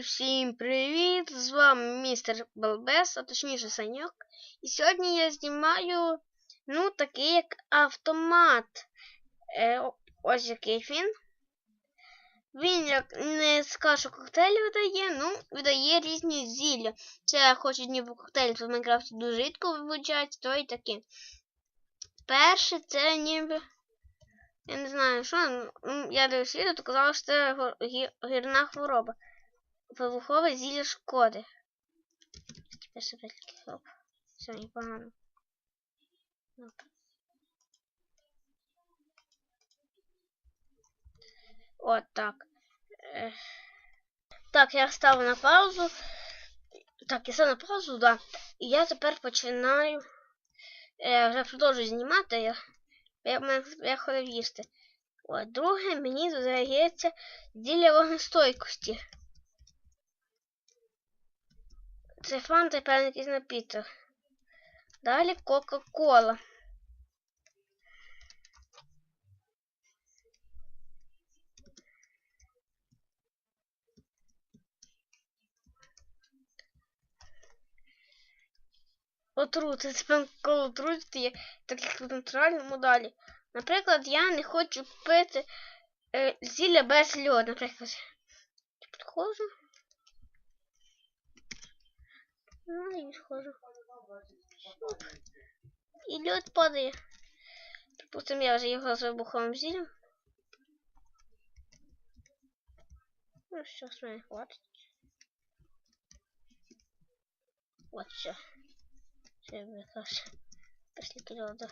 Всім привіт! З вами містер Балбес, а точніше Саньок. І сьогодні я знімаю ну, такий як автомат. Е, ось який він. Він як не скажу коктейль видає, ну, видає різні зілля. Це хоч ніби коктейль в Майнкрафті дуже рідко вивчається, то і таке. Перше це ніби. Я не знаю, що. ну, Я дивився відео, то казали, що це гірна хвороба. Вибухове зілля шкоди. Тепер себе хоп. Все, непогано. От так. Так, я ставлю на паузу. Так, я став на паузу, да. І я тепер починаю. Е, вже продовжую знімати. Я, я, я, я ходив їсти. От, друге, мені додається зілля вогнестойкості. Це фанта і певний якийсь напіток. Далі Кока-Кола. Отрути, це коли отрути є, так як в натуральному далі. Наприклад, я не хочу пити е, зілля без льоду, наприклад. Підходжу. Ну, і схожу. Оп. І лід падає. Припустим, я вже його з вибуховим зіллям. Ну, все, з мене хватить. От все. Все, якраз після льоду.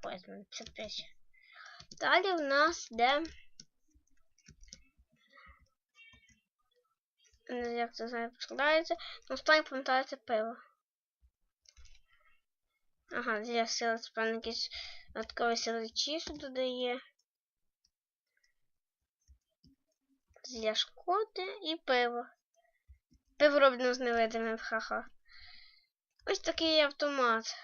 Хватить мене 55. Далі в нас де... Не знаю, як це знає складається. Ну, останнє пам'ятається пиво. Ага, я сила справді якісь додаткові сили чису додає. Зля шкоди і пиво. Пиво роблено з невидимим, ха-ха. Ось такий автомат.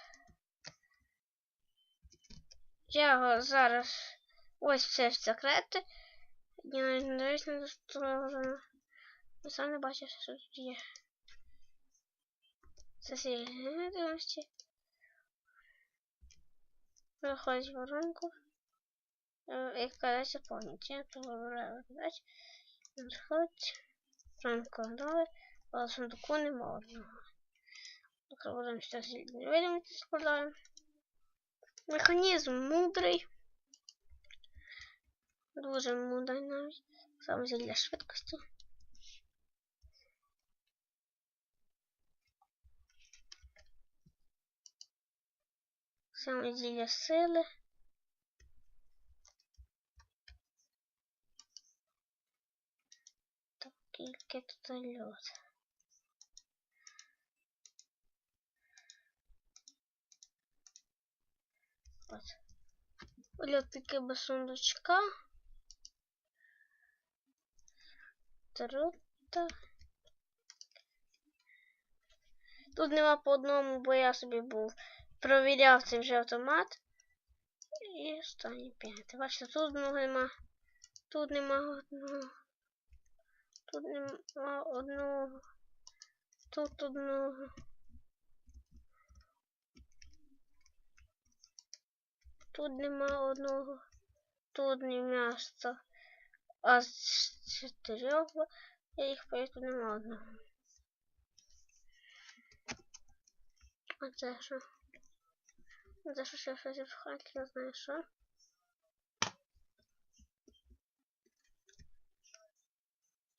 Я його зараз ось все в секрети. Я навіть не дивлюсь. Ви сам не бачите, що тут є. Це сильні дивимості. Виходить в воронку. І кладеться повністю. То вибираю видать. Розходить. Воронку дали. Але сундуку нема одного. Так, будемо зараз невидимості складаємо. Механізм мудрий. Дуже мудрий навіть. Саме для швидкості. Саме зілля сили. Так, тільки тут льод. От. Льод таки без сундучка. Трута. Тут нема по одному, бо я собі був провіряв цей вже автомат. І останнє п'яте. Бачите, тут нема. Тут нема одного. Тут нема одного. Тут одного. Тут нема одного. Тут не м'ясо. А з чотирьох я їх поїду нема одного. А це що? За що ще щось в хаті, не знаю що.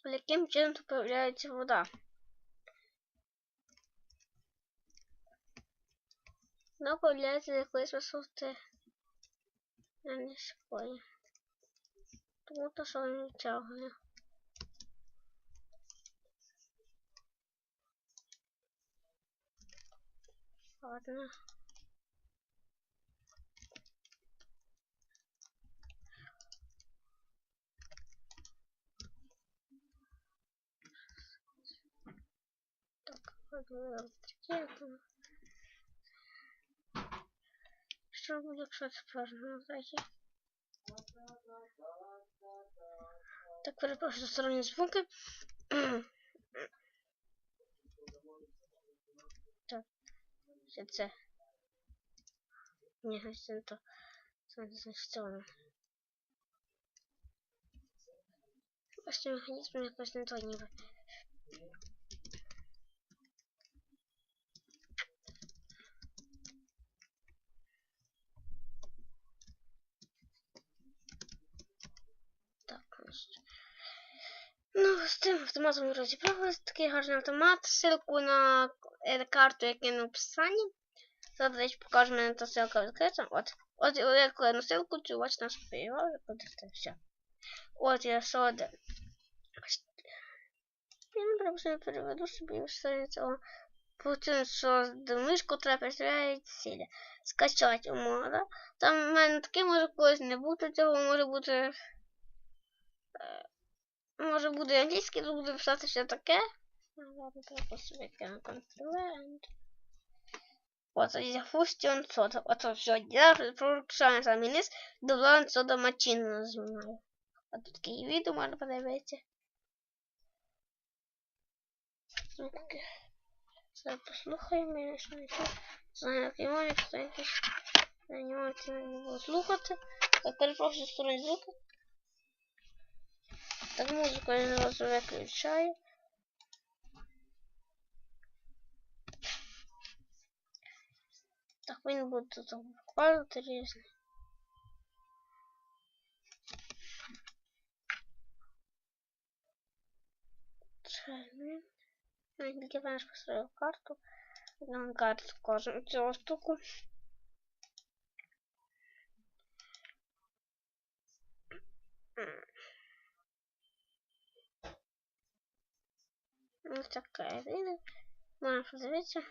Яким чином тут появляється вода? Вона появляється якоїсь висоти. Я не спою. Тому то, що він відтягує. Ладно. Так, таке. Що буде, якщо це першого зайти? Так, перепрошую сторонні звуки. так. Що це? Ні, ось це не то. Це не значить це воно. Ось цей механізм якось не то ніби. Так, ось. Ну, з цим автоматом ми розібралися. Такий гарний автомат. Ссылку на е, карту я кину в описанні. Зараз речі покажу, мене та ссылка відкрита. От. От я коли на ссылку, цю ось наш перевал, подивіться, все. От я сода. Я не просто переведу собі все цього. Потім, що мишку треба представляють цілі. Скачати умова. Там в мене таке може колись не бути цього, може бути. Е, може буде англійський, то буде писати все таке. Ну, ладно, треба собі на конструмент. От, я фустіон сода. От, все, я прорушаю самі низ, до сода мачину нажимаю. От такі відео можна подивитися. Звуки. Зараз послухаємо, я ще не чую. Знаю, як його ніхто. Я не можу не буду слухати. Так, перепрошую сторони звуки. Так, музику я одразу виключаю. Так, він буде тут буквально різний. Термін. Я тільки знаєш построїв карту. Одну карту кожну цю штуку. Ось такая, видно? Можна подивитися.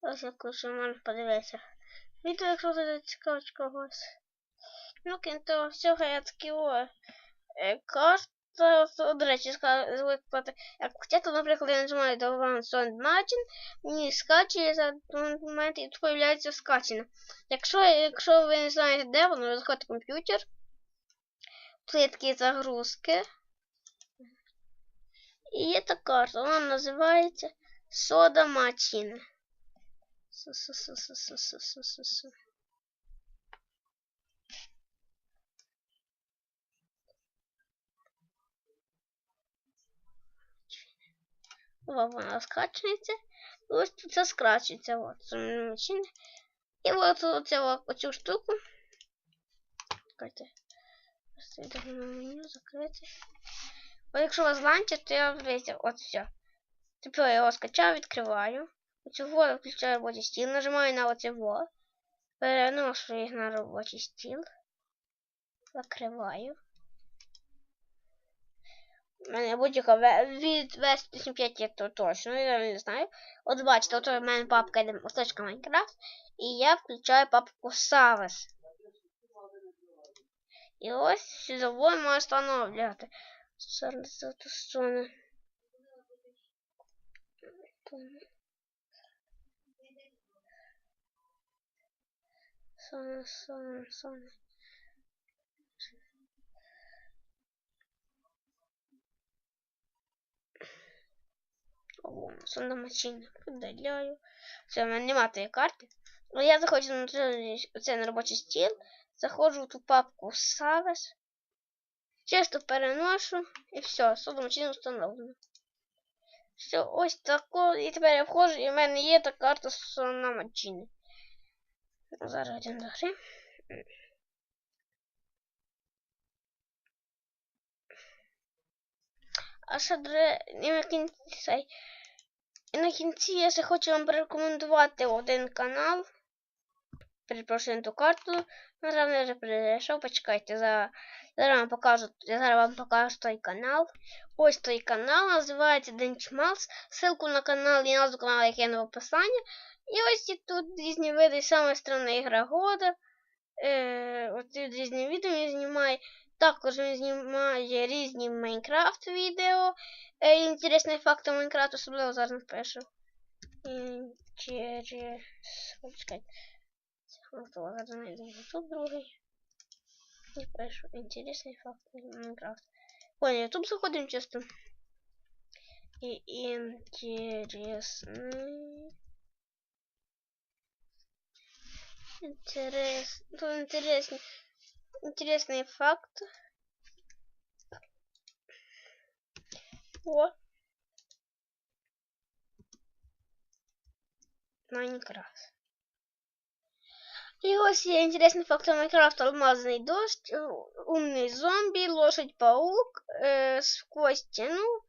Ось як лише можна подивитися. Відео, якщо це цікавить когось. Ну, крім того всього, я такі о, е, карта, до речі, виклати. Як хотіти, наприклад, я нажимаю до Sound Margin, мені скачує за момент і тут появляється скачено. Якщо, якщо ви не знаєте, де воно, ви заходите в комп'ютер, є загрузки. І є та карта, вона називається Soda Machine. Су-су-су-су-су-су-су-су. Вона скачується. Ось тут це скрачується. От. І от оцю, оцю штуку. Чекайте. Просто меню закрити. О, якщо вас ланчер, то я дивіться, от все. Тепер я його скачав, відкриваю. Оцю воду включаю робочий стіл, нажимаю на оце во. Переношу їх на робочий стіл. Закриваю. Мене будь-яка від вести 5 я то точно, я не знаю. От бачите, от у мене папка йде остачка Майнкрафт. І я включаю папку Savas. І ось сюди можна встановлювати. Зараз тут сторони. Соня, Соня, Сонна машина. Видаляю. Все, в мене немає тієї карти. Ну, я заходжу на це на робочий стіл. Заходжу в ту папку Savas. Чисто переношу і все, сонна машина встановлена. Все, ось тако. І тепер я входжу, і в мене є та карта сонна машини. Зараз йдемо до гри. А ще на кінці і на кінці я ще хочу вам порекомендувати один канал. Перепрошую ту карту. Зараз я вже перейшов, почекайте. Зараз, вам покажу, я зараз вам покажу той канал. Ось той канал, називається Денчмалс. Ссылку на канал і назву каналу я кину в описанні. І ось і тут різні види, саме странна ігра года. Е, Ось тут різні відео він знімає. Також він знімає різні Майнкрафт відео. Е, Інтересний факт Майнкрафт, особливо зараз напишу. Почекайте. YouTube другий. І пишу. Інтересний факт Майнкрафт. Ой, YouTube заходимо чисто. И интересный... Интерес... Тут интересный... Интересный факт. О. Майнкрафт. И ось є інтересний факт Майнкрафт, алмазний дощ, умний зомбі, лошадь-паук, е, сквозь стіну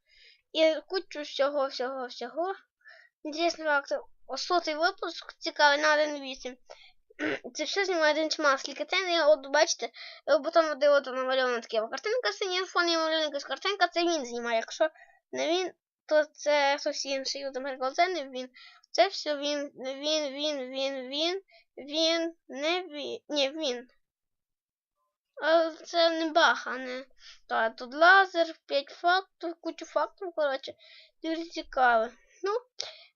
і кучу всього, всього, всього. Інтересний факт, ось сотий випуск, цікавий на 1.8. Це все знімає один чимал, скільки це не от бачите, бо там де от намальована така картинка, синій фон і малюнка з картинка, це він знімає. Якщо не він, то це хтось інший. От, наприклад, це не він. Це все він, він, він, він, він, він, не він. Ні, він. А це не бах, а не. Та, тут лазер, 5 фактів, кучу фактів, коротше, дуже цікаво. Ну,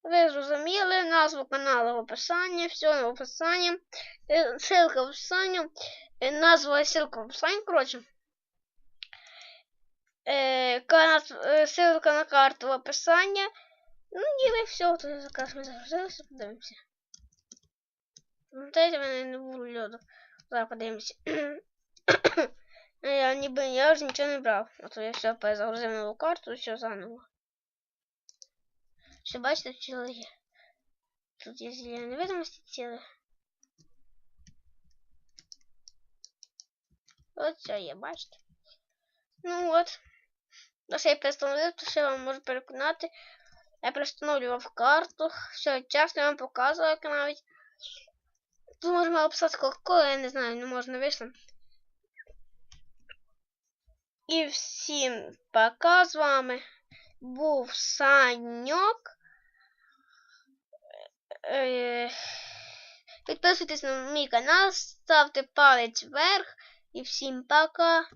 ви зрозуміли, назву каналу в описанні, все в описанні, е, ссылка в описанні, е, назва і ссылка в описанні, коротше. Е, кана- е, ссылка на карту в описанні. Ну, і все, то заказ ми загрузилися, подивимося. Пам'ятаєте, в мене не було льоду. Зараз подивимося. я ніби я ж нічого не брав. А то я все перезагрузив нову карту, все заново. Що бачите, є. Тут є зелені відомості ціле. От все є, бачите. Ну от. Ось я перестановив, то ще вам можу переконати. Я перестановлював карту. Все, чесно я вам показував, як навіть. Тут можна описати кока я не знаю, не можна вийшло. І всім пока з вами був Саньок. Е, Підписуйтесь на мій канал, ставте палець вверх і всім пока.